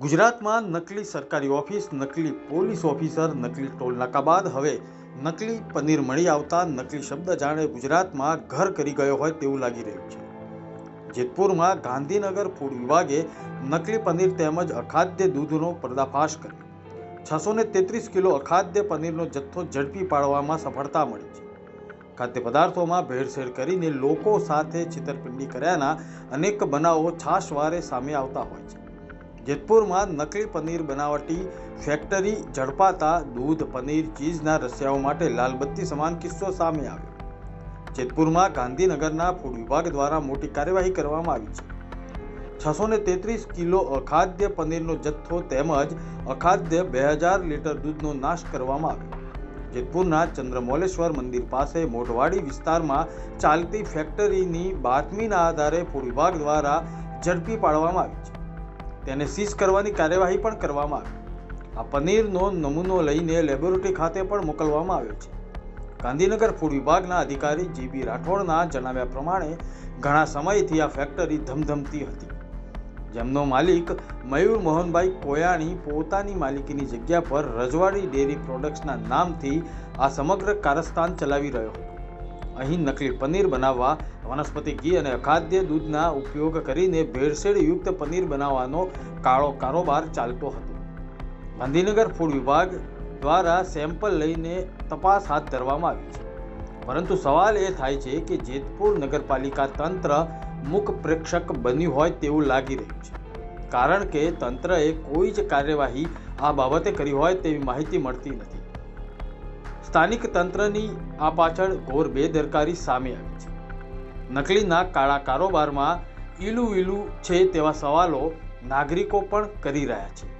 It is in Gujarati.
ગુજરાતમાં નકલી સરકારી ઓફિસ, નકલી પોલીસ ઓફિસર, નકલી ટોલનાકા બાદ હવે નકલી પનીર મળી આવતા નકલી શબ્દ જાણે ગુજરાતમાં ઘર કરી ગયો હોય તેવું લાગી રહ્યું છે. જેતપુરમાં ગાંધીનગર ફૂડ વિભાગે નકલી પનીર તેમજ અખાદ્ય દૂધનો પર્દાફાશ કર્યો. છસો ને તેત્રીસ કિલો અખાદ્ય પનીરનો જથ્થો ઝડપી પાડવામાં સફળતા મળી છે. ખાદ્ય પદાર્થોમાં ભેળસેળ કરીને લોકો સાથે છેતરપિંડી કર્યાના અનેક બનાવો છાશવારે સામે આવતા હોય છે. જેતપુરમાં નકલી પનીર બનાવટી ફેક્ટરી ઝડપાતા દૂધ, પનીર, ચીઝના રસિયાઓ માટે લાલબત્તી સમાન કિસ્સો સામે આવ્યો. જેતપુરમાં ગાંધીનગરના ફૂડ વિભાગ દ્વારા મોટી કાર્યવાહી કરવામાં આવી છે. છસો ને તેત્રીસ કિલો અખાદ્ય પનીરનો જથ્થો તેમજ અખાદ્ય બે હજાર લીટર દૂધનો નાશ કરવામાં આવ્યો. જેતપુરના ચંદ્રમૌલેશ્વર મંદિર પાસે મોઢવાડી વિસ્તારમાં ચાલતી ફેક્ટરીની બાતમીના આધારે ફૂડ વિભાગ દ્વારા ઝડપી પાડવામાં આવી છે. તેને સીઝ કરવાની કાર્યવાહી પણ કરવામાં આવી. આ પનીરનો નમૂનો લઈને લેબોરેટરી ખાતે પણ મોકલવામાં આવ્યો છે. ગાંધીનગર ફૂડ વિભાગના અધિકારી જીબી રાઠોડના જણાવ્યા પ્રમાણે, ઘણા સમયથી આ ફેક્ટરી ધમધમતી હતી. જેમનો માલિક મયુર મોહનભાઈ કોયાણી પોતાની માલિકીની જગ્યા પર રજવાડી ડેરી પ્રોડક્ટ્સના નામથી આ સમગ્ર કારસ્તાન ચલાવી રહ્યો હતો. અહીં નકલી પનીર બનાવવા વનસ્પતિ ઘી અને અખાદ્ય દૂધના ઉપયોગ કરીને ભેળસેળયુક્ત પનીર બનાવવાનો કાળો કારોબાર ચાલતો હતો. ગાંધીનગર ફૂડ વિભાગ દ્વારા સેમ્પલ લઈને તપાસ હાથ ધરવામાં આવી છે. પરંતુ સવાલ એ થાય છે કે જેતપુર નગરપાલિકા તંત્ર મુખ પ્રેક્ષક બન્યું હોય તેવું લાગી રહ્યું છે. કારણ કે તંત્રએ કોઈ જ કાર્યવાહી આ બાબતે કરી હોય તેવી માહિતી મળતી નથી. સ્થાનિક તંત્રની આ પાછળ ઘોર બેદરકારી સામે આવી છે. નકલીના કાળા કારોબારમાં ઈલું ઈલું છે તેવા સવાલો નાગરિકો પણ કરી રહ્યા છે.